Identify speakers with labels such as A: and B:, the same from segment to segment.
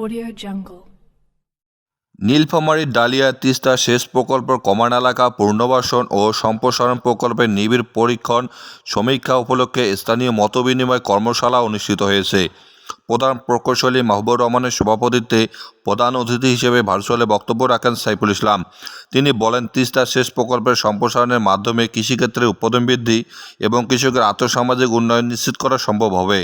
A: Audio Jungle.
B: নীলফামারীর ডালিয়া, তিস্তা সেচ প্রকল্প কমান এলাকা, পুনর্বাসন ও সম্প্রসারণ প্রকল্পের নিবিড় পরীক্ষণ সমীক্ষা উপলক্ষে স্থানীয় মতবিনিময় কর্মশালা অনুষ্ঠিত হয়েছে। প্রধান প্রকৌশলী মাহবুবুর রহমানের সভাপতিত্বে প্রধান অতিথি হিসেবে ভার্চুয়ালে বক্তব্য রাখেন সাইফুল ইসলাম। তিনি বলেন, তিস্তা সেচ প্রকল্পের সম্প্রসারণের মাধ্যমে কৃষিক্ষেত্রে উৎপাদন বৃদ্ধি এবং কৃষকের আর্থসামাজিক উন্নয়ন নিশ্চিত করা সম্ভব হবে।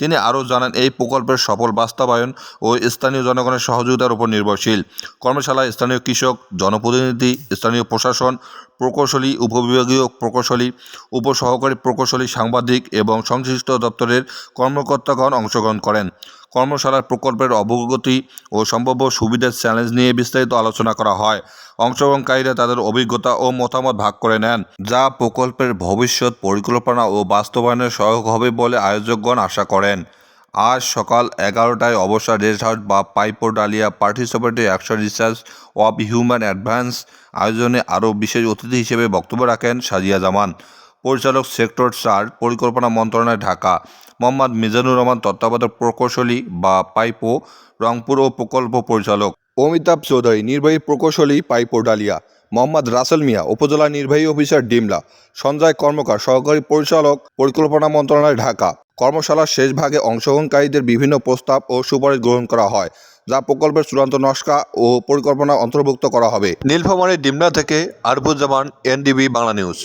B: তিনি আরও জানান, এই প্রকল্পের সফল বাস্তবায়ন ও স্থানীয় জনগণের সহযোগিতার উপর নির্ভরশীল। কর্মশালায় স্থানীয় কৃষক, জনপ্রতিনিধি, স্থানীয় প্রশাসন প্রকৌশলী, উপবিভাগীয় প্রকৌশলী, উপসহকারী প্রকৌশলী, সাংবাদিক এবং সংশ্লিষ্ট দপ্তরের কর্মকর্তাগণ অংশগ্রহণ করেন। কর্মশালার প্রকল্পের অবগতি ও সম্ভাব্য সুবিধার চ্যালেঞ্জ নিয়ে বিস্তারিত আলোচনা করা হয়। অংশগ্রহণকারীরা তাদের অভিজ্ঞতা ও মতামত ভাগ করে নেন, যা প্রকল্পের ভবিষ্যৎ পরিকল্পনা ও বাস্তবায়নে সহায়ক হবে বলে আয়োজকগণ আশা করেন। আজ সকাল এগারোটায় অবসর হাউস বা পাইপো dahlia participatory action research of human advance আয়োজনে আরও বিশেষ অতিথি হিসেবে বক্তব্য রাখেন সাজিয়া জামান। পরিচালক সেক্টর চার, পরিকল্পনা মন্ত্রণালয় ঢাকা। মোহাম্মদ মিজানুর রহমান তত্ত্বাবধায়ক প্রকৌশলী বা পাইপো, রংপুর ও প্রকল্প পরিচালক। অমিতাভ চৌধুরী, নির্বাহী প্রকৌশলী পাইপো ডালিয়া মোহাম্মদ রাসেল মিয়া, উপজেলা নির্বাহী অফিসার ডিমলা। সঞ্জয় কর্মকার, সহকারী পরিচালক, পরিকল্পনা মন্ত্রণালয় ঢাকা। কর্মশালার শেষ ভাগে অংশগ্রহণকারীদের বিভিন্ন প্রস্তাব ও সুপারিশ গ্রহণ করা হয়, যা প্রকল্পের চূড়ান্ত নস্কা ও পরিকল্পনা অন্তর্ভুক্ত করা হবে নীলফামারী ডিমনা থেকে আরবুজ্জামান, এনডিবি, বাংলা নিউজ.